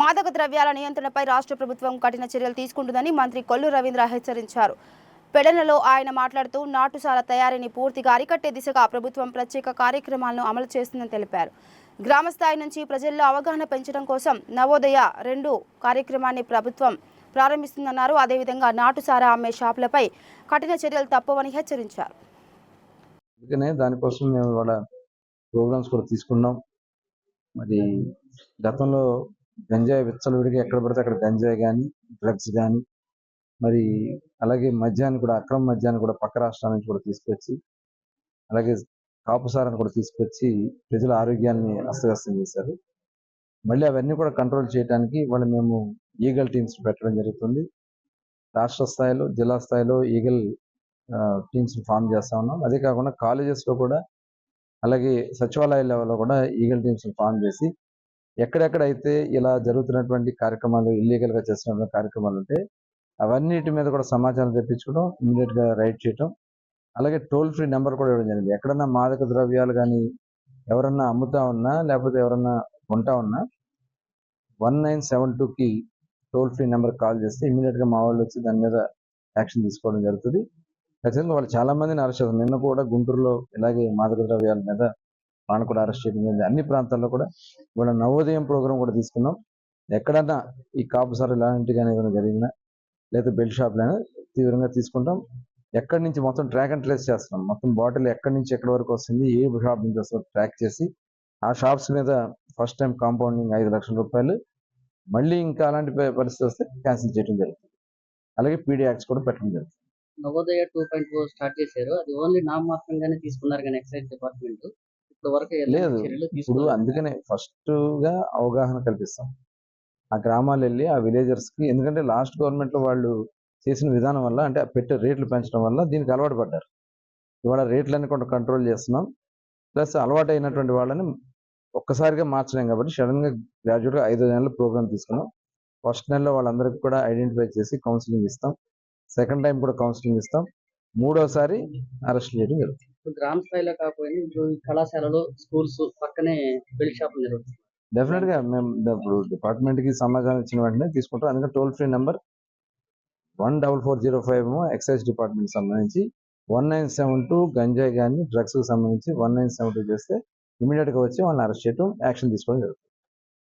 మాదక ద్రవ్యాల నియంత్రణపై రాష్ట్ర ప్రభుత్వం కఠిన చర్యలు తీసుకుంటుందని మంత్రి కొల్లు రవీంద్ర హెచ్చరించారు. పెడనలో ఆయన మాట్లాడుతూ నాటుసార తయారీని పూర్తిగా అరికట్టే దిశగా ప్రభుత్వం ప్రత్యేక కార్యక్రమాలను అమలు చేస్తుందని తెలిపారు. గ్రామ స్థాయి నుంచి ప్రజల్లో అవగాహన పెంచడం కోసం నవోదయ రెండు కార్యక్రమాన్ని ప్రభుత్వం ప్రారంభిస్తుందన్నారు. అదేవిధంగా నాటుసారా అమ్మే షాపులపై కఠిన చర్యలు తప్పవని హెచ్చరించారు. అందుకనే దానికోసం మేము ఇవాళ ప్రోగ్రామ్స్ కూడా తీసుకున్నాం. మరి గతంలో గంజాయి విచ్చలవిడిగా ఎక్కడ పడితే అక్కడ గంజాయి కానీ డ్రగ్స్ కానీ మరి అలాగే మద్యాన్ని కూడా అక్రమ మద్యాన్ని కూడా పక్క రాష్ట్రాల నుంచి కూడా తీసుకొచ్చి అలాగే కాపుసారాన్ని కూడా తీసుకొచ్చి ప్రజల ఆరోగ్యాన్ని అస్తవ్యస్తం చేశారు. మళ్ళీ అవన్నీ కూడా కంట్రోల్ చేయడానికి వాళ్ళు మేము ఈగల్ టీమ్స్ పెట్టడం జరుగుతుంది. రాష్ట్ర స్థాయిలో జిల్లా స్థాయిలో ఈగల్ టీమ్స్ ఫామ్ చేస్తా ఉన్నాం. అదే కాకుండా కాలేజెస్లో కూడా అలాగే సచివాలయ లెవెల్లో కూడా ఈగల్ టీమ్స్ ఫామ్ చేసి ఎక్కడెక్కడైతే ఇలా జరుగుతున్నటువంటి కార్యక్రమాలు ఇల్లీగల్గా చేస్తున్న కార్యక్రమాలు ఉంటే అవన్నిటి మీద కూడా సమాచారం తెప్పించుకోవడం ఇమీడియట్గా రైడ్ చేయటం అలాగే టోల్ ఫ్రీ నెంబర్ కూడా ఇవ్వడం జరిగింది. ఎక్కడన్నా మాదక ద్రవ్యాలు కానీ ఎవరన్నా అమ్ముతా ఉన్నా లేకపోతే ఎవరన్నా కొంటా ఉన్నా వన్ నైన్ సెవెన్ టూకి టోల్ ఫ్రీ నెంబర్ కాల్ చేస్తే ఇమీడియట్గా మా వాళ్ళు వచ్చి దాని మీద యాక్షన్ తీసుకోవడం జరుగుతుంది. ఖచ్చితంగా వాళ్ళు చాలామందిని అరెస్ట్ చేస్తారు. నిన్న కూడా గుంటూరులో ఇలాగే మాదక ద్రవ్యాల మీద వాళ్ళని కూడా అరెస్ట్ చేయడం జరిగింది. అన్ని ప్రాంతాల్లో కూడా ఇవాళ నవోదయం ప్రోగ్రామ్ కూడా తీసుకున్నాం. ఎక్కడన్నా ఈ కాపు సార్ ఇలాంటివి కానీ ఏదైనా జరిగినా లేదా బెల్ట్ షాప్లైనా తీవ్రంగా తీసుకుంటాం. ఎక్కడి నుంచి మొత్తం ట్రాక్ అండ్ ట్రేస్ చేస్తున్నాం. మొత్తం బాటిల్ ఎక్కడి నుంచి ఎక్కడి వరకు వస్తుంది ఏ షాప్ నుంచి వస్తుందో ట్రాక్ చేసి ఆ షాప్స్ మీద ఫస్ట్ టైం కాంపౌండింగ్ ఐదు లక్షల రూపాయలు. మళ్ళీ ఇంకా అలాంటి పరిస్థితి వస్తే క్యాన్సిల్ చేయడం జరుగుతుంది. అలాగే పీడీ యాక్ట్స్ కూడా పెట్టడం జరుగుతుంది. Navodaya two point four start చేశారు. అది ఓన్లీ నామమాత్రంగానే తీసుకున్నారు కానీ ఎక్సైజ్ డిపార్ట్మెంట్. లేదు. ఇప్పుడు. అందుకనే ఫస్ట్గా అవగాహన కల్పిస్తాం. ఆ గ్రామాలు వెళ్ళి ఆ విలేజర్స్కి ఎందుకంటే లాస్ట్ గవర్నమెంట్లో వాళ్ళు చేసిన విధానం వల్ల అంటే ఆ పెట్టే రేట్లు పెంచడం వల్ల దీనికి అలవాటు పడ్డారు. ఇవాళ రేట్లన్నీ కొంత కంట్రోల్ చేస్తున్నాం. ప్లస్ అలవాటు అయినటువంటి వాళ్ళని ఒక్కసారిగా మార్చలేం కాబట్టి సడన్గా గ్రాడ్యుయేట్గా ఐదు నెలల ప్రోగ్రామ్ తీసుకున్నాం. ఫస్ట్ నెలలో వాళ్ళందరికీ కూడా ఐడెంటిఫై చేసి కౌన్సిలింగ్ ఇస్తాం. సెకండ్ టైం కూడా కౌన్సిలింగ్ ఇస్తాం. మూడోసారి అరెస్ట్ చేయడం జరుగుతుంది. గ్రామ స్థాయిలో కాకపోయినా ఇప్పుడు కళాశాలలు స్కూల్స్ పక్కనే బిల్డ్ షాప్ జరుగుతుంది డెఫినెట్గా మేము ఇప్పుడు డిపార్ట్మెంట్కి సమాచారం ఇచ్చిన వెంటనే తీసుకుంటాం. అందుకని toll free number one double four zero five excise department సంబంధించి వన్ నైన్ సెవెన్ టూ గంజాయి కానీ డ్రగ్స్కి సంబంధించి వన్ నైన్ సెవెన్ టూ చేస్తే ఇమీడియట్గా వచ్చి వాళ్ళని అరెస్ట్ చేయడం యాక్షన్ తీసుకోవడం జరుగుతుంది.